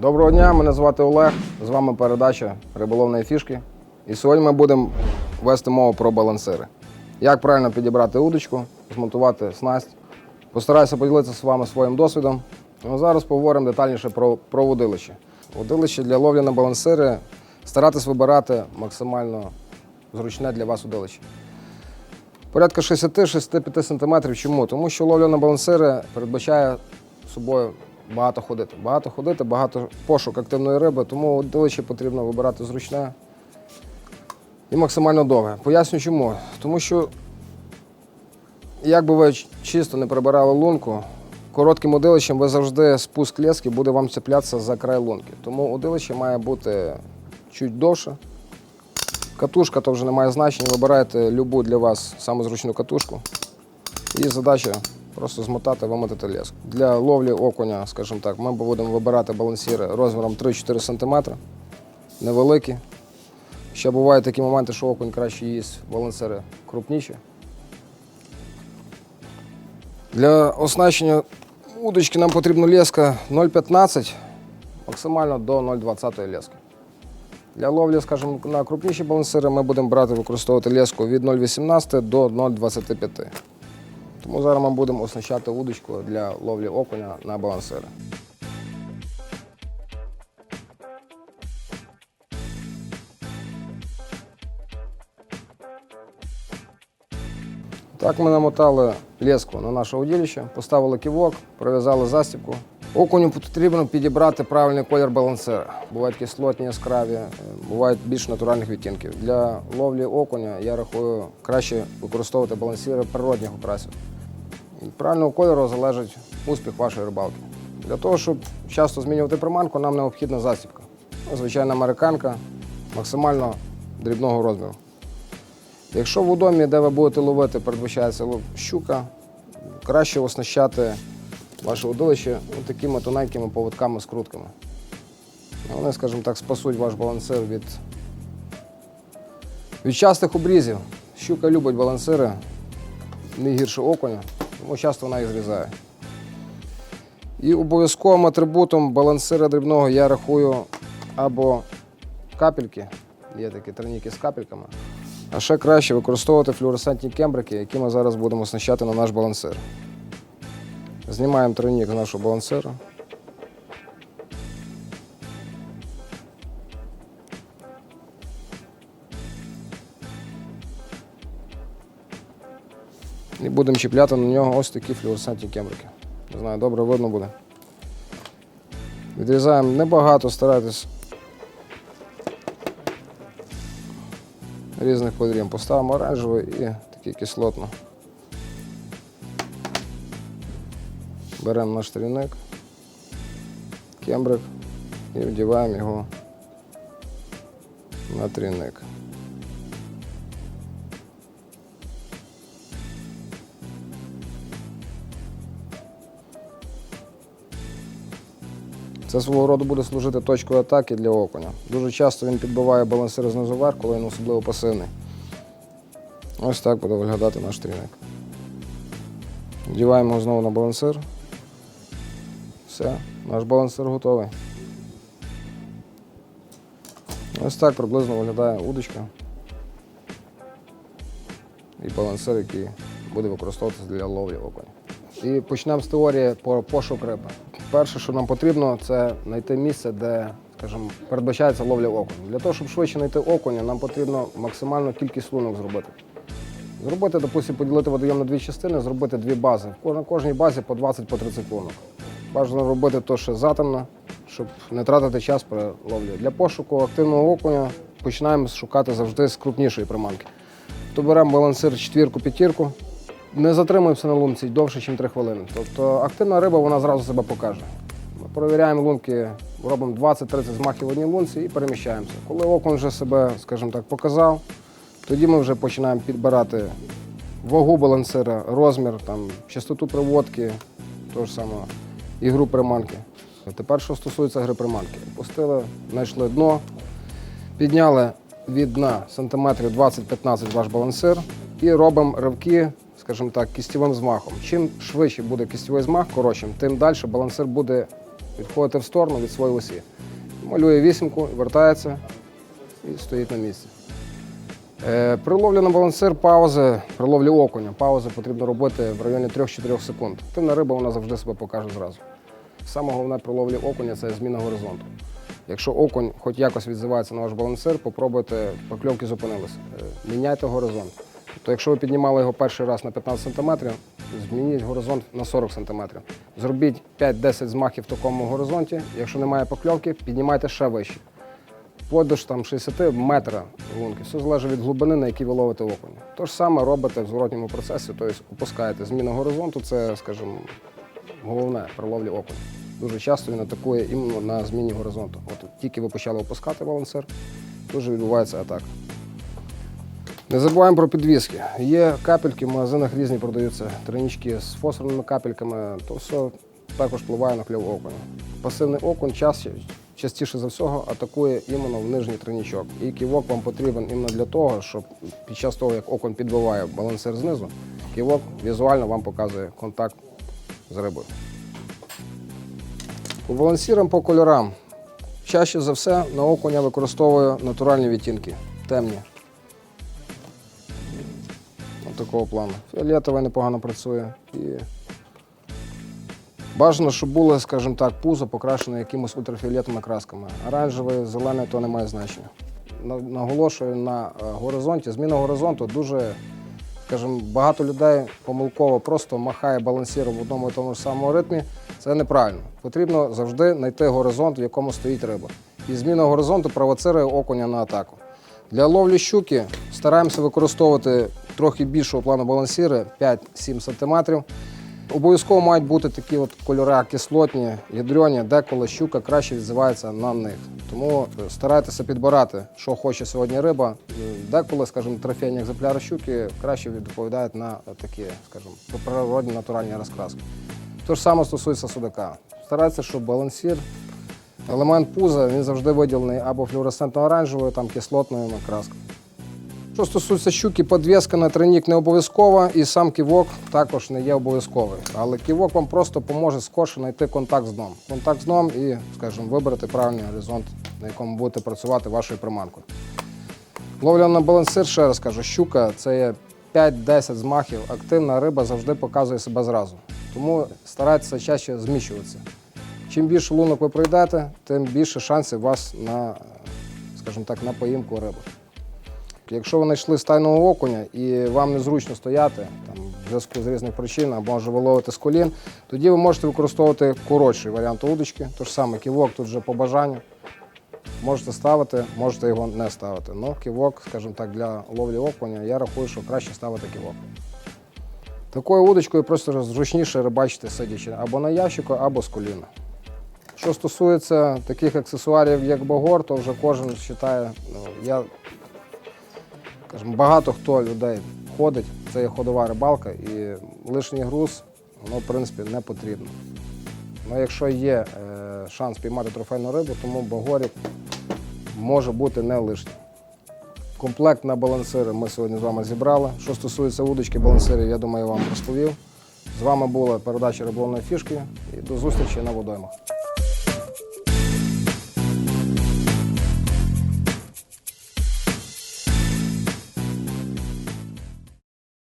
Доброго дня, мене звати Олег. З вами передача риболовної фішки. І сьогодні ми будемо вести мову про балансири. Як правильно підібрати удочку, змонтувати снасть. Постараюся поділитися з вами своїм досвідом. Ну, зараз поговоримо детальніше про, про водилище. Водилище для ловлі на балансири старатись вибирати максимально зручне для вас удилище. Порядка 60-65 см. Чому? Тому що ловля на балансири передбачає собою багато ходити. Багато ходити, багато пошук активної риби, тому удилище потрібно вибирати зручне і максимально довге. Поясню чому. Тому що, як би ви чисто не прибирали лунку, коротким удилищем ви завжди спуск лески буде вам цеплятися за край лунки. Тому удилище має бути чуть довше. Катушка то вже не має значення. Вибирайте любу для вас саму зручну катушку. І задача просто змотати, вимотати леску. Для ловлі окуня, скажімо так, ми будемо вибирати балансіри розміром 3-4 см, невеликі. Ще бувають такі моменти, що окунь краще їсть балансири крупніші. Для оснащення удочки нам потрібна леска 0,15, максимально до 0,20 лески. Для ловлі, скажімо, на крупніші балансири ми будемо брати використовувати леску від 0,18 до 0,25. Тому зараз ми будемо оснащати удочку для ловлі окуня на балансири. Так ми намотали леску на наше удилище, поставили ківок, прив'язали застібку. Окуню потрібно підібрати правильний колір балансира. Бувають кислотні, яскраві, е, бувають більш натуральних відтінків. Для ловлі окуня я рахую краще використовувати балансири природних окрасів. Від правильного кольору залежить успіх вашої рибалки. Для того, щоб часто змінювати приманку, нам необхідна застібка. Ну, Звичайна американка максимально дрібного розміру. Якщо в домі, де ви будете ловити, передбачається щука, краще оснащати ваше удилище ну, такими тоненькими поводками скрутками. Вони, скажімо так, спасуть ваш балансир від, від частих обрізів. Щука любить балансири, не гірше окуня, тому часто вона їх зрізає. І обов'язковим атрибутом балансира дрібного я рахую або капельки, є такі тройніки з капельками. А ще краще використовувати флюоресцентні кембрики, які ми зараз будемо оснащати на наш балансир. Знімаємо тройник з нашого балансира. І будемо чіпляти на нього ось такі флуоресцентні кембрики. Не знаю, добре видно буде. Відрізаємо небагато, старайтесь різних кольорів. Поставимо оранжевий і такий кислотно. Беремо наш трійник, кембрик і вдіваємо його на трійник. Це свого роду буде служити точкою атаки для окуня. Дуже часто він підбиває балансир знизу вверх, коли він особливо пасивний. Ось так буде виглядати наш трійник. Вдіваємо його знову на балансир. Все, наш балансир готовий. Ось так приблизно виглядає удочка. І балансир, який буде використовуватися для ловлі окуня. І почнемо з теорії про пошук риби. Перше, що нам потрібно, це знайти місце, де, скажімо, передбачається ловля окуня. Для того, щоб швидше знайти окуня, нам потрібно максимальну кількість лунок зробити. Зробити, допустимо, поділити водойом на дві частини, зробити дві бази. На кожній базі по 20-30 по лунок. Бажано робити то ще затемно, щоб не тратити час при ловлі. Для пошуку активного окуня починаємо шукати завжди з крупнішої приманки. То беремо балансир четвірку-п'ятірку, не затримуємося на лунці довше, ніж 3 хвилини. Тобто активна риба вона зразу себе покаже. Ми перевіряємо лунки, робимо 20-30 змахів в одній лунці і переміщаємося. Коли окунь вже себе, скажімо так, показав, тоді ми вже починаємо підбирати вагу балансира, розмір, там, частоту приводки, того ж самого, ігру приманки. Тепер, що стосується гри приманки, пустили, знайшли дно, підняли від дна сантиметрів 20-15 ваш балансир і робимо ривки, скажімо так, кістєвим змахом. Чим швидше буде кістєвий змах, коротшим, тим далі балансир буде відходите в сторону від своєї осі. Малює вісімку, вертається і стоїть на місці. Е, При ловлі на балансир паузи, при ловлі окуня, паузи потрібно робити в районі 3-4 секунд. Активна риба вона завжди себе покаже зразу. Саме головне при ловлі окуня це зміна горизонту. Якщо окунь хоч якось відзивається на ваш балансир, попробуйте, покльовки зупинилися. Е, Міняйте горизонт. Тобто, якщо ви піднімали його перший раз на 15 см, змініть горизонт на 40 см. Зробіть 5-10 змахів в такому горизонті. Якщо немає покльовки, піднімайте ще вище. Вплоть там 60 метра лунки. Все залежить від глибини, на якій ви ловите окуня. То ж саме робите в зворотньому процесі, тобто опускаєте зміну горизонту, це, скажімо, головне при ловлі окуня. Дуже часто він атакує іменно на зміні горизонту. От тільки ви почали опускати балансир, дуже відбувається атака. Не забуваємо про підвіски. Є капельки, в магазинах різні продаються тройнички з фосфорними капельками, то все також впливає на кльов окуня. Пасивний окунь частіше, частіше за всього атакує іменно в нижній тройничок. І ківок вам потрібен іменно для того, щоб під час того, як окунь підбиває балансир знизу, ківок візуально вам показує контакт з рибою. По балансірам по кольорам. Чаще за все на окуня використовую натуральні відтінки, темні. Такого плану. Фіолетовий непогано працює. І бажано, щоб було, скажімо так, пузо покрашене якимось ультрафіолетовими красками. Оранжевий, зелений то не має значення. Наголошую на е, горизонті. Зміна горизонту дуже, скажімо, багато людей помилково просто махає балансіром в одному і тому ж самому ритмі. Це неправильно. Потрібно завжди знайти горизонт, в якому стоїть риба. І зміна горизонту провоцирує окуня на атаку. Для ловлі щуки стараємося використовувати трохи більшого плану балансіри 5-7 см. Обов'язково мають бути такі от кольори кислотні, ядрені, деколи щука краще відзивається на них. Тому е, старайтеся підбирати, що хоче сьогодні риба. Е, Деколи, скажімо, трофейні екземпляри щуки краще відповідають на такі, скажімо, природні натуральні розкраски. Те ж саме стосується судака. Старайтеся, щоб балансір Елемент пуза він завжди виділений або флюоресцентно-оранжевою, там кислотною краскою. Що стосується щуки, подвіска на тренік не обов'язкова, і сам ківок також не є обов'язковий. Але ківок вам просто поможе скорше знайти контакт з дном. Контакт з дном і, скажімо, вибрати правильний горизонт, на якому будете працювати вашою приманкою. Ловля на балансир, ще раз кажу, щука це є 5-10 змахів. Активна риба завжди показує себе зразу. Тому старайтеся чаще зміщуватися. Чим більше лунок ви пройдете, тим більше шансів у вас на, скажімо так, на поїмку риби. Якщо ви знайшли стайного окуня і вам незручно стояти там, в зв'язку з різних причин, або може ви ловите з колін, тоді ви можете використовувати коротший варіант удочки. Тож саме ківок тут вже по бажанню. Можете ставити, можете його не ставити. Ну, ківок, скажімо так, для ловлі окуня, я рахую, що краще ставити ківок. Такою удочкою просто зручніше рибачити сидячи або на ящику, або з коліна. Що стосується таких аксесуарів, як багор, то вже кожен вважає, ну, я, багато хто людей ходить, це є ходова рибалка, і лишній груз, воно, в принципі, не потрібно. Ну, якщо є е, шанс піймати трофейну рибу, тому багорік може бути не лишнім. Комплект на балансири ми сьогодні з вами зібрали. Що стосується удочки балансирів, я думаю, я вам розповів. З вами була передача риболовної фішки і до зустрічі на водоймах.